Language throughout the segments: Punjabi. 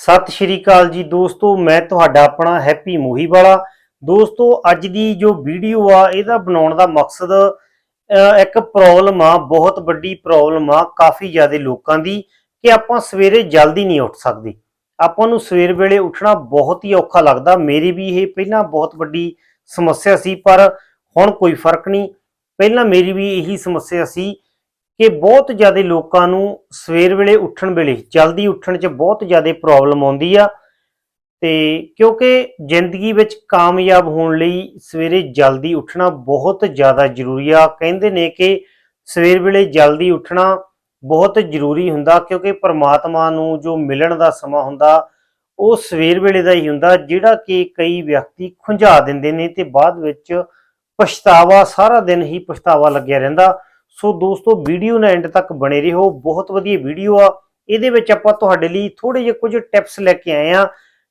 ਸਤਿ ਸ਼੍ਰੀ ਅਕਾਲ ਜੀ ਦੋਸਤੋ, ਮੈਂ ਤੁਹਾਡਾ ਆਪਣਾ ਹੈਪੀ ਮੋਹੀ ਵਾਲਾ ਦੋਸਤੋ, ਅੱਜ ਦੀ ਜੋ ਵੀਡੀਓ ਆ, ਇਹਦਾ ਬਣਾਉਣ ਦਾ ਮਕਸਦ ਇੱਕ ਪ੍ਰੋਬਲਮ ਆ, ਬਹੁਤ ਵੱਡੀ ਪ੍ਰੋਬਲਮ ਆ, ਕਾਫੀ ਜ਼ਿਆਦਾ ਲੋਕਾਂ ਦੀ, ਕਿ ਆਪਾਂ ਸਵੇਰੇ ਜਲਦੀ ਨਹੀਂ ਉੱਠ ਸਕਦੇ। ਆਪਾਂ ਨੂੰ ਸਵੇਰ ਵੇਲੇ ਉੱਠਣਾ ਬਹੁਤ ਹੀ ਔਖਾ ਲੱਗਦਾ। ਮੇਰੀ ਵੀ ਇਹ ਪਹਿਲਾਂ ਬਹੁਤ ਵੱਡੀ ਸਮੱਸਿਆ ਸੀ, ਪਰ ਹੁਣ ਕੋਈ ਫ਼ਰਕ ਨਹੀਂ। ਪਹਿਲਾਂ ਮੇਰੀ ਵੀ ਇਹੀ ਸਮੱਸਿਆ ਸੀ ਕਿ ਬਹੁਤ ਜ਼ਿਆਦਾ ਲੋਕਾਂ ਨੂੰ ਸਵੇਰ ਵੇਲੇ ਉੱਠਣ ਵੇਲੇ, ਜਲਦੀ ਉੱਠਣ 'ਚ ਬਹੁਤ ਜ਼ਿਆਦਾ ਪ੍ਰੋਬਲਮ ਆਉਂਦੀ ਆ। ਤੇ ਕਿਉਂਕਿ ਜ਼ਿੰਦਗੀ ਵਿੱਚ ਕਾਮਯਾਬ ਹੋਣ ਲਈ ਸਵੇਰੇ ਜਲਦੀ ਉੱਠਣਾ ਬਹੁਤ ਜ਼ਿਆਦਾ ਜ਼ਰੂਰੀ ਆ। ਕਹਿੰਦੇ ਨੇ ਕਿ ਸਵੇਰ ਵੇਲੇ ਜਲਦੀ ਉੱਠਣਾ ਬਹੁਤ ਜ਼ਰੂਰੀ ਹੁੰਦਾ ਕਿਉਂਕਿ ਪ੍ਰਮਾਤਮਾ ਨੂੰ ਜੋ ਮਿਲਣ ਦਾ ਸਮਾਂ ਹੁੰਦਾ, ਉਹ ਸਵੇਰ ਵੇਲੇ ਦਾ ਹੀ ਹੁੰਦਾ, ਜਿਹੜਾ ਕਿ ਕਈ ਵਿਅਕਤੀ ਖੁੰਝਾ ਦਿੰਦੇ ਨੇ ਤੇ ਬਾਅਦ ਵਿੱਚ ਪਛਤਾਵਾ, ਸਾਰਾ ਦਿਨ ਹੀ ਪਛਤਾਵਾ ਲੱਗਿਆ ਰਹਿੰਦਾ। ਸੋ ਦੋਸਤੋ, ਵੀਡੀਓ ਨਾਲ ਐਂਡ ਤੱਕ ਬਣੇ ਰਹੋ। ਬਹੁਤ ਵਧੀਆ ਵੀਡੀਓ ਆ। ਇਹਦੇ ਵਿੱਚ ਆਪਾਂ ਤੁਹਾਡੇ ਲਈ ਥੋੜੇ ਜਿਹੇ ਕੁਝ ਟਿਪਸ ਲੈ ਕੇ ਆਏ ਆ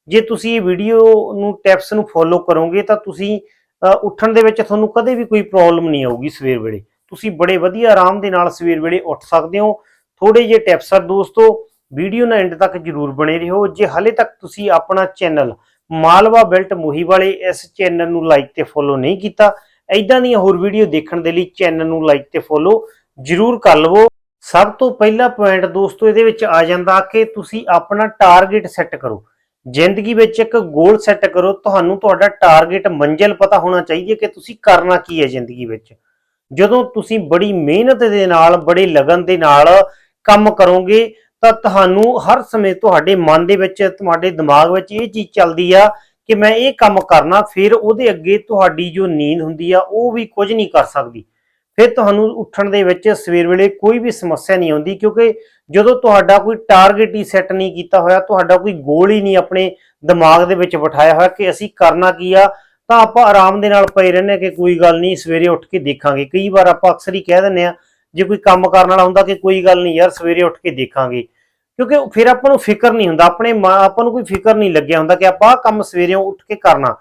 ਜੇ ਤੁਸੀਂ ਇਹ ਵੀਡੀਓ ਨੂੰ ਟਿਪਸ ਨੂੰ ਫੋਲੋ ਕਰੋਗੇ ਤਾਂ ਤੁਸੀਂ ਉੱਠਣ ਦੇ ਵਿੱਚ ਤੁਹਾਨੂੰ ਕਦੇ ਵੀ ਕੋਈ ਪ੍ਰੋਬਲਮ ਨਹੀਂ ਆਊਗੀ ਸਵੇਰ ਵੇਲੇ। ਤੁਸੀਂ ਬੜੇ ਵਧੀਆ ਆਰਾਮ ਦੇ ਨਾਲ ਸਵੇਰ ਵੇਲੇ ਉੱਠ ਸਕਦੇ ਹੋ। ਥੋੜੇ ਜਿਹੇ ਟਿਪਸ ਆ ਦੋਸਤੋ। ਵੀਡੀਓ ਨਾਲ ਐਂਡ ਤੱਕ ਜਰੂਰ ਬਣੇ ਰਹੋ। ਜੇ ਹਲੇ ਤੱਕ ਤੁਸੀਂ ਆਪਣਾ ਚੈਨਲ ਮਾਲਵਾ ਬੈਲਟ ਮੋਹੀ ਵਾਲੇ ਇਸ ਚੈਨਲ ਨੂੰ ਲਾਈਕ ਤੇ ਫੋਲੋ ਨਹੀਂ ਕੀਤਾ ਐਦਾਂ ਦੀਆਂ ਹੋਰ ਵੀਡੀਓ ਦੇਖਣ ਦੇ ਲਈ ਚੈਨਲ ਨੂੰ ਲਾਈਕ ਤੇ ਫੋਲੋ ਜਰੂਰ ਕਰ ਲਵੋ। ਸਭ ਤੋਂ ਪਹਿਲਾ ਪੁਆਇੰਟ ਦੋਸਤੋ, ਇਹਦੇ ਵਿੱਚ ਆ ਜਾਂਦਾ ਕਿ ਤੁਸੀਂ ਆਪਣਾ ਟਾਰਗੇਟ ਸੈੱਟ ਕਰੋ। ਜ਼ਿੰਦਗੀ ਵਿੱਚ ਇੱਕ ਗੋਲ ਸੈੱਟ ਕਰੋ। ਤੁਹਾਨੂੰ ਤੁਹਾਡਾ ਟਾਰਗੇਟ ਮੰਜ਼ਿਲ ਪਤਾ ਹੋਣਾ ਚਾਹੀਦੀ ਹੈ ਕਿ ਤੁਸੀਂ ਕਰਨਾ ਕੀ ਹੈ ਜ਼ਿੰਦਗੀ ਵਿੱਚ। ਜਦੋਂ ਤੁਸੀਂ ਬੜੀ ਮਿਹਨਤ ਦੇ ਨਾਲ, ਬੜੇ ਲਗਨ ਦੇ ਨਾਲ ਕੰਮ ਕਰੋਗੇ, ਤਾਂ ਤੁਹਾਨੂੰ ਹਰ ਸਮੇਂ ਤੁਹਾਡੇ ਮਨ ਦੇ ਵਿੱਚ, ਤੁਹਾਡੇ ਦਿਮਾਗ ਵਿੱਚ ਇਹ ਚੀਜ਼ ਚੱਲਦੀ ਆ ਕਿ ਮੈਂ ਇਹ ਕੰਮ ਕਰਨਾ, ਫਿਰ ਉਹਦੇ ਅੱਗੇ ਤੁਹਾਡੀ ਜੋ ਨੀਂਦ ਹੁੰਦੀ ਆ, ਉਹ ਵੀ ਕੁਝ ਨਹੀਂ ਕਰ ਸਕਦੀ। ਫਿਰ ਤੁਹਾਨੂੰ ਉੱਠਣ ਦੇ ਵਿੱਚ ਸਵੇਰ ਵੇਲੇ ਕੋਈ ਵੀ ਸਮੱਸਿਆ ਨਹੀਂ ਆਉਂਦੀ, ਕਿਉਂਕਿ ਜਦੋਂ ਤੁਹਾਡਾ ਕੋਈ ਟਾਰਗੇਟ ਹੀ ਸੈੱਟ ਨਹੀਂ ਕੀਤਾ ਹੋਇਆ, ਤੁਹਾਡਾ ਕੋਈ ਗੋਲ ਹੀ ਨਹੀਂ ਆਪਣੇ ਦਿਮਾਗ ਦੇ ਵਿੱਚ ਬਿਠਾਇਆ ਹੋਇਆ ਕਿ ਅਸੀਂ ਕਰਨਾ ਕੀ ਆ, ਤਾਂ ਆਪਾਂ ਆਰਾਮ ਦੇ ਨਾਲ ਪਏ ਰਹਿੰਦੇ ਹਾਂ ਕਿ ਕੋਈ ਗੱਲ ਨਹੀਂ, ਸਵੇਰੇ ਉੱਠ ਕੇ ਦੇਖਾਂਗੇ। ਕਈ ਵਾਰ ਆਪਾਂ ਅਕਸਰ ਹੀ ਕਹਿ ਦਿੰਦੇ ਆ ਜੇ ਕੋਈ ਕੰਮ ਕਰਨ ਵਾਲਾ ਹੁੰਦਾ ਕਿ ਕੋਈ ਗੱਲ ਨਹੀਂ ਯਾਰ, ਸਵੇਰੇ ਉੱਠ ਕੇ ਦੇਖਾਂਗੇ। ਕਿਉਂਕਿ ਫਿਰ ਆਪਾਂ ਨੂੰ ਫਿਕਰ ਨਹੀਂ ਹੁੰਦਾ, ਆਪਣੇ ਮਾ- ਆਪਾਂ ਨੂੰ ਕੋਈ ਫਿਕਰ ਨਹੀਂ ਲੱਗਿਆ ਹੁੰਦਾ ਕਿ ਆਪਾਂ ਆਹ ਕੰਮ ਸਵੇਰੇ ਉੱਠ ਕੇ ਕਰਨਾ।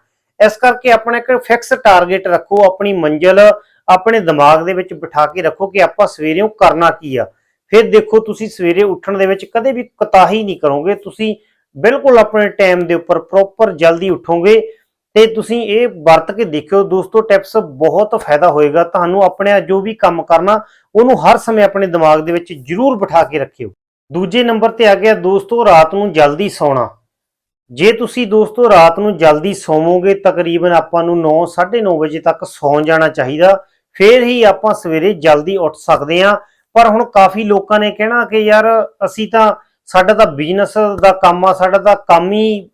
ਇਸ ਕਰਕੇ ਆਪਣਾ ਇੱਕ ਫਿਕਸ ਟਾਰਗੇਟ ਰੱਖੋ, ਆਪਣੀ ਮੰਜ਼ਿਲ ਆਪਣੇ ਦਿਮਾਗ ਦੇ ਵਿੱਚ ਬਿਠਾ ਕੇ ਰੱਖੋ ਕਿ ਆਪਾਂ ਸਵੇਰੇ ਕਰਨਾ ਕੀ ਆ। ਫਿਰ ਦੇਖੋ ਤੁਸੀਂ ਸਵੇਰੇ ਉੱਠਣ ਦੇ ਵਿੱਚ ਕਦੇ ਵੀ ਕਤਾਹੀ ਨਹੀਂ ਕਰੋਗੇ, ਤੁਸੀਂ ਬਿਲਕੁਲ ਆਪਣੇ ਟਾਈਮ ਦੇ ਉੱਪਰ ਪ੍ਰੋਪਰ ਜਲਦੀ ਉੱਠੋਗੇ ਤੇ ਤੁਸੀਂ ਇਹ ਵਰਤ ਕੇ ਦੇਖਿਓ, ਦੋਸਤੋ ਟਿਪਸ ਬਹੁਤ ਫਾਇਦਾ ਹੋਏਗਾ। ਤੁਹਾਨੂੰ ਆਪਣੇ ਜੋ ਵੀ ਕੰਮ ਕਰਨਾ, ਉਹਨੂੰ ਹਰ ਸਮੇਂ ਆਪਣੇ ਦਿਮਾਗ ਦੇ ਵਿੱਚ ਜ਼ਰੂਰ ਬਿਠਾ ਕੇ ਰੱਖਿਓ। ਦੂਜੇ ਨੰਬਰ ਤੇ ਆ ਗਿਆ, ਦੋਸਤੋ, ਰਾਤ ਨੂੰ ਜਲਦੀ ਸੌਣਾ। ਜੇ ਤੁਸੀਂ ਦੋਸਤੋ, ਰਾਤ ਨੂੰ ਜਲਦੀ ਸੌਵੋਗੇ, ਤਕਰੀਬਨ ਆਪਾਂ ਨੂੰ 9 9:30 ਵਜੇ ਤੱਕ ਸੌਂ ਜਾਣਾ ਚਾਹੀਦਾ। ਫਿਰ ਹੀ ਆਪਾਂ ਸਵੇਰੇ ਜਲਦੀ ਉੱਠ ਸਕਦੇ ਹਾਂ। ਪਰ ਹੁਣ ਕਾਫੀ ਲੋਕਾਂ ਨੇ ਕਹਿਣਾ ਕਿ ਯਾਰ, ਅਸੀਂ ਤਾਂ, ਸਾਡਾ ਤਾਂ ਬਿਜ਼ਨਸ ਦਾ ਕੰਮ ਆ, ਸਾਡਾ ਤਾਂ ਕੰਮ ਹੀ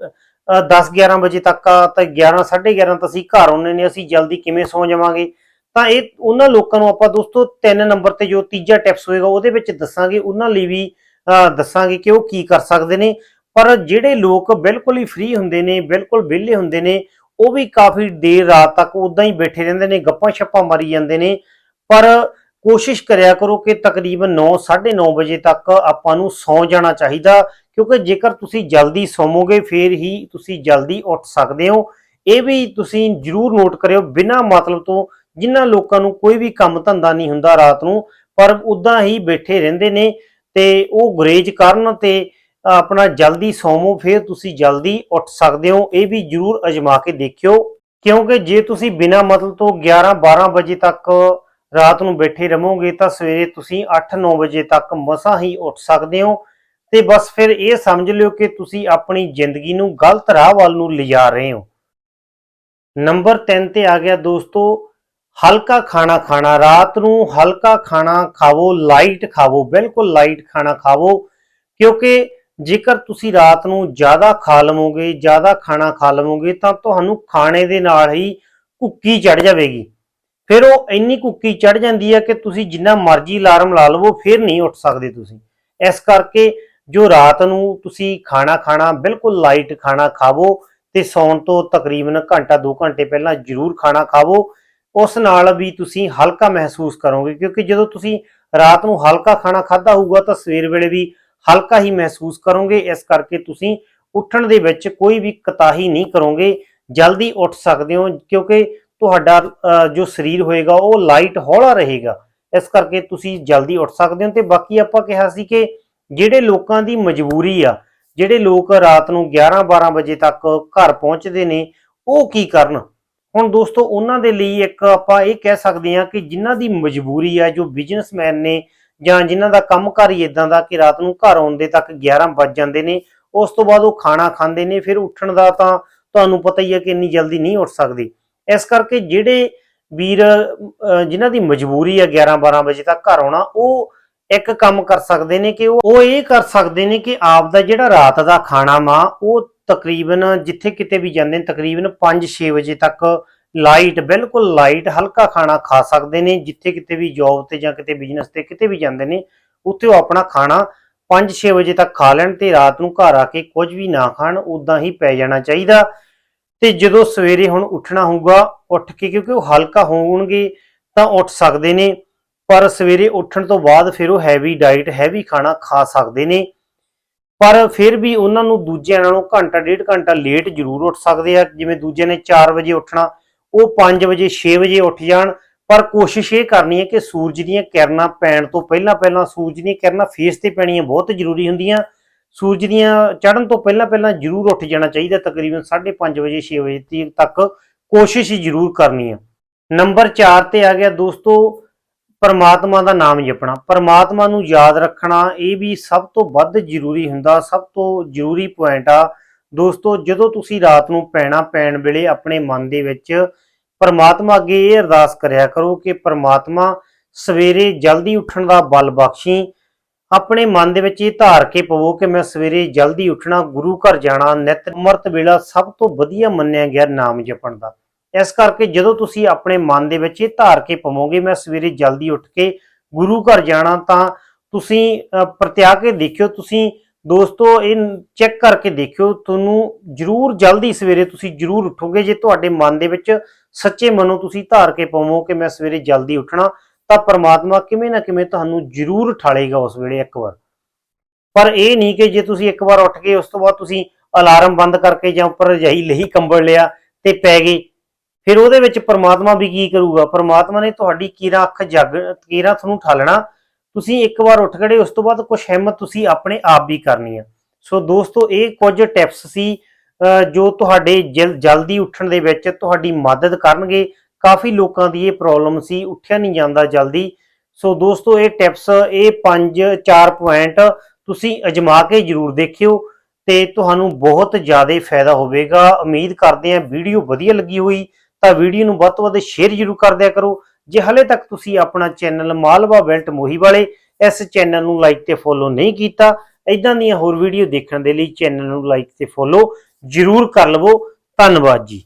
10 11 ਵਜੇ ਤੱਕ ਆ, ਤਾਂ 11 11:30 ਤਾਂ ਅਸੀਂ ਘਰ ਆਉਣੇ ਨੇ, ਅਸੀਂ ਜਲਦੀ ਕਿਵੇਂ ਸੌਂ ਜਾਵਾਂਗੇ? ਤਾਂ ਇਹ, ਉਹਨਾਂ ਲੋਕਾਂ ਨੂੰ ਆਪਾਂ ਦੋਸਤੋ, ਤਿੰਨ ਨੰਬਰ ਤੇ ਜੋ ਤੀਜਾ ਟਿਪਸ ਹੋਏਗਾ, ਉਹਦੇ ਵਿੱਚ ਦੱਸਾਂਗੇ। ਉਹਨਾਂ ਲਈ ਵੀ ਦੱਸਾਂਗੇ ਕਿ ਉਹ ਕੀ ਕਰ ਸਕਦੇ ਨੇ। ਪਰ ਜਿਹੜੇ ਲੋਕ ਬਿਲਕੁਲ ਹੀ ਫ੍ਰੀ ਹੁੰਦੇ ਨੇ, ਬਿਲਕੁਲ ਵਿਹਲੇ ਹੁੰਦੇ ਨੇ, ਉਹ ਵੀ ਕਾਫੀ ਦੇਰ ਰਾਤ ਤੱਕ ਉਦਾਂ ਹੀ ਬੈਠੇ ਰਹਿੰਦੇ ਨੇ, ਗੱਪਾਂ ਛੱਪਾਂ ਮਾਰੀ ਜਾਂਦੇ ਨੇ। ਪਰ ਕੋਸ਼ਿਸ਼ ਕਰਿਆ ਕਰੋ ਕਿ ਤਕਰੀਬਨ 9 9:30 ਵਜੇ ਤੱਕ ਆਪਾਂ ਨੂੰ ਸੌਂ ਜਾਣਾ ਚਾਹੀਦਾ, ਕਿਉਂਕਿ ਜੇਕਰ ਤੁਸੀਂ ਜਲਦੀ ਸੌਵੋਗੇ, ਫਿਰ ਹੀ ਤੁਸੀਂ ਜਲਦੀ ਉੱਠ ਸਕਦੇ ਹੋ। ਇਹ ਵੀ ਤੁਸੀਂ ਜਰੂਰ ਨੋਟ ਕਰਿਓ, ਬਿਨਾਂ ਮਤਲਬ ਤੋਂ ਜਿਨ੍ਹਾਂ ਲੋਕਾਂ ਨੂੰ ਕੋਈ ਵੀ ਕੰਮ ਧੰਦਾ ਨਹੀਂ ਹੁੰਦਾ ਰਾਤ ਨੂੰ, ਪਰ ਉਦਾਂ ਹੀ ਬੈਠੇ ਰਹਿੰਦੇ ਨੇ। ਤੇ ਉਹ ਗੁਰੇਜ ਕਰਨ ਤੇ ਆਪਣਾ ਜਲਦੀ ਸੌਵੋ, ਫਿਰ ਤੁਸੀਂ ਜਲਦੀ ਉੱਠ ਸਕਦੇ ਹੋ। ਇਹ ਵੀ ਜਰੂਰ ਅਜਮਾ ਕੇ ਦੇਖਿਓ, ਕਿਉਂਕਿ ਜੇ ਤੁਸੀਂ ਬਿਨਾਂ ਮਤਲਬ ਤੋਂ 11 12 ਵਜੇ ਤੱਕ ਰਾਤ ਨੂੰ ਬੈਠੇ ਰਹੋਗੇ, ਤਾਂ ਸਵੇਰੇ ਤੁਸੀਂ 8-9 ਵਜੇ ਤੱਕ ਮਸਾਂ ਹੀ ਉੱਠ ਸਕਦੇ ਹੋ। ਤੇ ਬਸ ਫਿਰ ਇਹ ਸਮਝ ਲਿਓ ਕਿ ਤੁਸੀਂ ਆਪਣੀ ਜ਼ਿੰਦਗੀ ਨੂੰ ਗਲਤ ਰਾਹ ਵੱਲ ਨੂੰ ਲਿਜਾ ਰਹੇ ਹੋ। ਨੰਬਰ 3 ਤੇ ਆ ਗਿਆ ਦੋਸਤੋ ਹਲਕਾ ਖਾਣਾ ਖਾਣਾ, ਰਾਤ ਨੂੰ ਹਲਕਾ ਖਾਣਾ ਖਾਵੋ ਲਾਈਟ ਖਾਵੋ, ਬਿਲਕੁਲ ਲਾਈਟ ਖਾਣਾ ਖਾਵੋ, ਕਿਉਂਕਿ ਜੇਕਰ ਤੁਸੀਂ ਰਾਤ ਨੂੰ ਜ਼ਿਆਦਾ ਖਾ ਲਵੋਗੇ, ਜ਼ਿਆਦਾ ਖਾਣਾ ਖਾ ਲਵੋਗੇ, ਤਾਂ ਤੁਹਾਨੂੰ ਖਾਣੇ ਦੇ ਨਾਲ ਹੀ ਕੁੱਕੀ ਚੜ ਜਾਵੇਗੀ। ਫਿਰ ਉਹ ਇੰਨੀ ਕੁੱਕੀ ਚੜ ਜਾਂਦੀ ਹੈ ਕਿ ਤੁਸੀਂ ਜਿੰਨਾ ਮਰਜ਼ੀ ਅਲਾਰਮ ਲਾ ਲਵੋ, ਫਿਰ ਨਹੀਂ ਉੱਠ ਸਕਦੇ ਤੁਸੀਂ। ਇਸ ਕਰਕੇ ਜੋ ਰਾਤ ਨੂੰ ਤੁਸੀਂ ਖਾਣਾ ਖਾਣਾ, ਬਿਲਕੁਲ ਲਾਈਟ ਖਾਣਾ ਖਾਵੋ, ਤੇ ਸੌਣ ਤੋਂ ਤਕਰੀਬਨ ਘੰਟਾ 2 ਘੰਟੇ ਪਹਿਲਾਂ ਜ਼ਰੂਰ ਖਾਣਾ ਖਾਵੋ ਉਸ ਨਾਲ ਵੀ ਤੁਸੀਂ ਹਲਕਾ ਮਹਿਸੂਸ ਕਰੋਗੇ, ਕਿਉਂਕਿ ਜਦੋਂ ਤੁਸੀਂ ਰਾਤ ਨੂੰ ਹਲਕਾ ਖਾਣਾ ਖਾਧਾ ਹੋਊਗਾ ਤਾਂ ਸਵੇਰ ਵੇਲੇ ਵੀ ਹਲਕਾ ਹੀ ਮਹਿਸੂਸ ਕਰੋਗੇ, ਇਸ ਕਰਕੇ ਤੁਸੀਂ ਉੱਠਣ ਦੇ ਵਿੱਚ ਕੋਈ ਵੀ ਕਤਾਹੀ ਨਹੀਂ ਕਰੋਗੇ, ਜਲਦੀ ਉੱਠ ਸਕਦੇ ਹੋ, ਕਿਉਂਕਿ ਤੁਹਾਡਾ ਜੋ ਸਰੀਰ ਹੋਏਗਾ ਉਹ ਲਾਈਟ ਹੌਲਾ ਰਹੇਗਾ, ਇਸ ਕਰਕੇ ਤੁਸੀਂ ਜਲਦੀ ਉੱਠ ਸਕਦੇ ਹੋ। ਤੇ ਬਾਕੀ ਆਪਾਂ ਕਿਹਾ ਸੀ ਕਿ ਜਿਹੜੇ ਲੋਕਾਂ ਦੀ ਮਜਬੂਰੀ ਆ, ਜਿਹੜੇ ਲੋਕ ਰਾਤ ਨੂੰ 11-12 ਵਜੇ ਤੱਕ ਘਰ ਪਹੁੰਚਦੇ ਨੇ, ਉਹ ਕੀ ਕਰਨ? ਹੁਣ ਦੋਸਤੋ ਉਹਨਾਂ ਦੇ ਲਈ ਇੱਕ ਆਪਾਂ ਇਹ ਕਹਿ ਸਕਦੇ ਹਾਂ ਕਿ ਜਿਨ੍ਹਾਂ ਦੀ ਮਜਬੂਰੀ ਆ ਜੋ ਬਿਜ਼ਨਸਮੈਨ ਨੇ ਜਾਂ ਜਿਨ੍ਹਾਂ ਦਾ ਕੰਮਕਾਰ ਹੀ ਇਦਾਂ ਦਾ ਕਿ ਰਾਤ ਨੂੰ ਘਰ ਆਉਣ ਦੇ ਤੱਕ 11 ਵੱਜ ਜਾਂਦੇ ਨੇ ਉਸ ਤੋਂ ਬਾਅਦ ਉਹ ਖਾਣਾ ਖਾਂਦੇ ਨੇ ਫਿਰ ਉੱਠਣ ਦਾ ਤਾਂ ਤੁਹਾਨੂੰ ਪਤਾ ਹੀ ਹੈ ਕਿ ਇੰਨੀ ਜਲਦੀ ਨਹੀਂ ਉੱਠ ਸਕਦੇ। ਇਸ ਕਰਕੇ ਜਿਹੜੇ ਵੀਰ ਅਹ, ਜਿਨ੍ਹਾਂ ਦੀ ਮਜਬੂਰੀ ਆ 11-12 ਵਜੇ ਤੱਕ ਘਰ ਆਉਣਾ ਉਹ ਇੱਕ ਕੰਮ ਕਰ ਸਕਦੇ ਨੇ ਕਿ ਉਹ ਇਹ ਕਰ ਸਕਦੇ ਨੇ ਕਿ ਆਪ ਦਾ ਜਿਹੜਾ ਰਾਤ ਦਾ ਖਾਣਾ ਵਾ ਉਹ ਤਕਰੀਬਨ ਜਿੱਥੇ ਕਿਤੇ ਵੀ ਜਾਂਦੇ ਨੇ, ਤਕਰੀਬਨ 5-6 ਵਜੇ ਤੱਕ ਲਾਈਟ, ਬਿਲਕੁਲ ਲਾਈਟ, ਹਲਕਾ ਖਾਣਾ ਖਾ ਸਕਦੇ ਨੇ, ਜਿੱਥੇ ਕਿਤੇ ਵੀ ਜੌਬ ਤੇ ਜਾਂ ਕਿਤੇ ਬਿਜ਼ਨਸ ਤੇ ਕਿਤੇ ਵੀ ਜਾਂਦੇ ਨੇ, ਉੱਥੇ ਉਹ ਆਪਣਾ ਖਾਣਾ 5-6 ਵਜੇ ਤੱਕ ਖਾ ਲੈਣ ਤੇ ਰਾਤ ਨੂੰ ਘਰ ਆ ਕੇ ਕੁਝ ਵੀ ਨਾ ਖਾਣ ਉਦਾਂ ਹੀ ਪੈ ਜਾਣਾ ਚਾਹੀਦਾ। ਤੇ ਜਦੋਂ ਸਵੇਰੇ ਹੁਣ ਉੱਠਣਾ ਹੋਊਗਾ, ਉੱਠ ਕੇ ਕਿਉਂਕਿ ਉਹ ਹਲਕਾ ਹੋਣਗੇ ਤਾਂ ਉੱਠ ਸਕਦੇ ਨੇ, ਪਰ ਸਵੇਰੇ ਉੱਠਣ ਤੋਂ ਬਾਅਦ ਫਿਰ ਉਹ ਹੈਵੀ ਡਾਈਟ ਹੈਵੀ ਖਾਣਾ ਖਾ ਸਕਦੇ ਨੇ। ਪਰ ਫਿਰ ਵੀ ਉਹਨਾਂ ਨੂੰ ਦੂਜਿਆਂ ਨਾਲੋਂ ਘੰਟਾ ਡੇਢ ਘੰਟਾ ਲੇਟ ਜ਼ਰੂਰ ਉੱਠ ਸਕਦੇ ਆ। ਜਿਵੇਂ ਦੂਜੇ ਨੇ 4 ਵਜੇ ਉੱਠਣਾ, ਉਹ 5 ਵਜੇ 6 ਵਜੇ ਉੱਠ ਜਾਣ। ਪਰ ਕੋਸ਼ਿਸ਼ ਇਹ ਕਰਨੀ ਹੈ ਕਿ ਸੂਰਜ ਦੀਆਂ ਕਿਰਨਾਂ ਪੈਣ ਤੋਂ ਪਹਿਲਾਂ ਪਹਿਲਾਂ, ਸੂਰਜ ਦੀਆਂ ਕਿਰਨਾਂ ਫੇਸ ਤੇ ਪੈਣੀਆਂ ਬਹੁਤ ਜ਼ਰੂਰੀ ਹੁੰਦੀਆਂ। ਸੂਰਜ ਦੀਆਂ ਚੜ੍ਹਨ ਤੋਂ ਪਹਿਲਾਂ ਪਹਿਲਾਂ ਜ਼ਰੂਰ ਉੱਠ ਜਾਣਾ ਚਾਹੀਦਾ, ਤਕਰੀਬਨ 5:30 ਵਜੇ 6 ਵਜੇ ਤੀ- ਤੱਕ ਕੋਸ਼ਿਸ਼ ਜ਼ਰੂਰ ਕਰਨੀ ਹੈ। ਨੰਬਰ 4 ਤੇ ਆ ਗਿਆ ਦੋਸਤੋ ਪਰਮਾਤਮਾ ਦਾ ਨਾਮ ਜਪਣਾ, ਪਰਮਾਤਮਾ ਨੂੰ ਯਾਦ ਰੱਖਣਾ, ਇਹ ਵੀ ਸਭ ਤੋਂ ਵੱਧ ਜ਼ਰੂਰੀ ਹੁੰਦਾ, ਸਭ ਤੋਂ ਜ਼ਰੂਰੀ ਪੁਆਇੰਟ ਆ। ਦੋਸਤੋ, ਜਦੋਂ ਤੁਸੀਂ ਰਾਤ ਨੂੰ ਪੈਣਾ ਪੈਣ ਵੇਲੇ ਆਪਣੇ ਮਨ ਦੇ ਵਿੱਚ, ਪਰਮਾਤਮਾ ਅੱਗੇ ਇਹ ਅਰਦਾਸ ਕਰਿਆ ਕਰੋ ਕਿ ਪਰਮਾਤਮਾ ਸਵੇਰੇ ਜਲਦੀ ਉੱਠਣ ਦਾ ਬਲ ਬਖਸ਼ੀ। ਆਪਣੇ ਮਨ ਦੇ ਵਿੱਚ ਇਹ ਧਾਰ ਕੇ ਪਵੋ ਕਿ ਮੈਂ ਸਵੇਰੇ ਜਲਦੀ ਉੱਠਣਾ, ਗੁਰੂ ਘਰ ਜਾਣਾ, ਨਿਤ ਅੰਮ੍ਰਿਤ ਵੇਲਾ ਸਭ ਤੋਂ ਵਧੀਆ ਮੰਨਿਆ ਗਿਆ ਨਾਮ ਜਪਣ ਦਾ। ਇਸ ਕਰਕੇ ਜਦੋਂ ਤੁਸੀਂ ਆਪਣੇ ਮਨ ਦੇ ਵਿੱਚ ਇਹ ਧਾਰ ਕੇ ਪਵੋਗੇ, ਮੈਂ ਸਵੇਰੇ ਜਲਦੀ ਉੱਠ ਕੇ ਗੁਰੂ ਘਰ ਜਾਣਾ, ਤਾਂ ਤੁਸੀਂ ਪ੍ਰਤਿਆ ਕੇ ਦੇਖਿਓ, ਤੁਸੀਂ ਦੋਸਤੋ, ਇਹ ਚੈੱਕ ਕਰਕੇ ਦੇਖਿਓ, ਤੁਹਾਨੂੰ ਜ਼ਰੂਰ ਜਲਦੀ ਸਵੇਰੇ ਤੁਸੀਂ ਜ਼ਰੂਰ ਉੱਠੋਗੇ, ਜੇ ਤੁਹਾਡੇ ਮਨ ਦੇ ਵਿੱਚ ਸੱਚੇ ਮਨੋਂ ਤੁਸੀਂ ਧਾਰ ਕੇ ਪਵੋ ਕਿ ਮੈਂ ਸਵੇਰੇ ਜਲਦੀ ਉੱਠਣਾ, ਤਾਂ ਪ੍ਰਮਾਤਮਾ ਕਿਵੇਂ ਨਾ ਕਿਵੇਂ ਤੁਹਾਨੂੰ ਜ਼ਰੂਰ ਠਾਲੇਗਾ ਉਸ ਵੇਲੇ ਇੱਕ ਵਾਰ। ਪਰ ਇਹ ਨਹੀਂ ਕਿ ਜੇ ਤੁਸੀਂ ਇੱਕ ਵਾਰ ਉੱਠ ਗਏ ਉਸ ਤੋਂ ਬਾਅਦ ਤੁਸੀਂ ਅਲਾਰਮ ਬੰਦ ਕਰਕੇ ਜਾਂ ਉੱਪਰ ਰਜਾਈ ਲਈ ਕੰਬਲ ਲਿਆ ਤੇ ਪੈ ਗਏ ਫਿਰ ਉਹਦੇ ਵਿੱਚ ਪਰਮਾਤਮਾ ਵੀ ਕੀ ਕਰੂਗਾ? ਪਰਮਾਤਮਾ ਨੇ ਤੁਹਾਡੀ ਕੀਰਾ ਅੱਖ ਜਗ, ਕੀਰਾ ਤੁਹਾਨੂੰ ਠਾਲਣਾ ਤੁਸੀਂ ਇੱਕ ਵਾਰ ਉੱਠ ਖੜੇ, ਉਸ ਤੋਂ ਬਾਅਦ ਕੁਝ ਹਿੰਮਤ ਤੁਸੀਂ ਆਪਣੇ ਆਪ ਵੀ ਕਰਨੀ ਹੈ ਸੋ ਦੋਸਤੋ, ਇਹ ਕੁਝ ਟਿਪਸ ਸੀ ਜੋ ਤੁਹਾਡੇ ਜਲਦੀ ਉੱਠਣ ਦੇ ਵਿੱਚ ਤੁਹਾਡੀ ਮਦਦ ਕਰਨਗੇ। ਕਾਫੀ ਲੋਕਾਂ ਦੀ ਇਹ ਪ੍ਰੋਬਲਮ ਸੀ, ਉੱਠਿਆ ਨਹੀਂ ਜਾਂਦਾ ਜਲਦੀ। ਸੋ ਦੋਸਤੋ, ਇਹ ਟਿਪਸ ਇਹ ਪੰਜ, ਚਾਰ ਪੁਆਇੰਟ ਤੁਸੀਂ ਅਜਮਾ ਕੇ ਜਰੂਰ ਦੇਖਿਓ ਤੇ ਤੁਹਾਨੂੰ ਬਹੁਤ ਜ਼ਿਆਦਾ ਫਾਇਦਾ ਹੋਵੇਗਾ। ਉਮੀਦ ਕਰਦੇ ਹਾਂ ਵੀਡੀਓ ਵਧੀਆ ਲੱਗੀ ਹੋਈ। ਤਾਂ ਵੀਡੀਓ ਨੂੰ ਵੱਧ ਤੋਂ ਵੱਧ ਸ਼ੇਅਰ ਜਰੂਰ ਕਰ ਦਿਆ ਕਰੋ। ਜੇ ਹਲੇ ਤੱਕ ਤੁਸੀਂ ਆਪਣਾ ਚੈਨਲ ਮਾਲਵਾ ਬੈਲਟ ਮੋਹੀ ਵਾਲੇ ਇਸ ਚੈਨਲ ਨੂੰ ਲਾਈਕ ਤੇ ਫੋਲੋ ਨਹੀਂ ਕੀਤਾ ਇਦਾਂ ਦੀਆਂ ਹੋਰ ਵੀਡੀਓ ਦੇਖਣ ਦੇ ਲਈ ਚੈਨਲ ਨੂੰ ਲਾਈਕ ਤੇ ਫੋਲੋ ਜਰੂਰ ਕਰ ਲਵੋ। ਧੰਨਵਾਦ ਜੀ।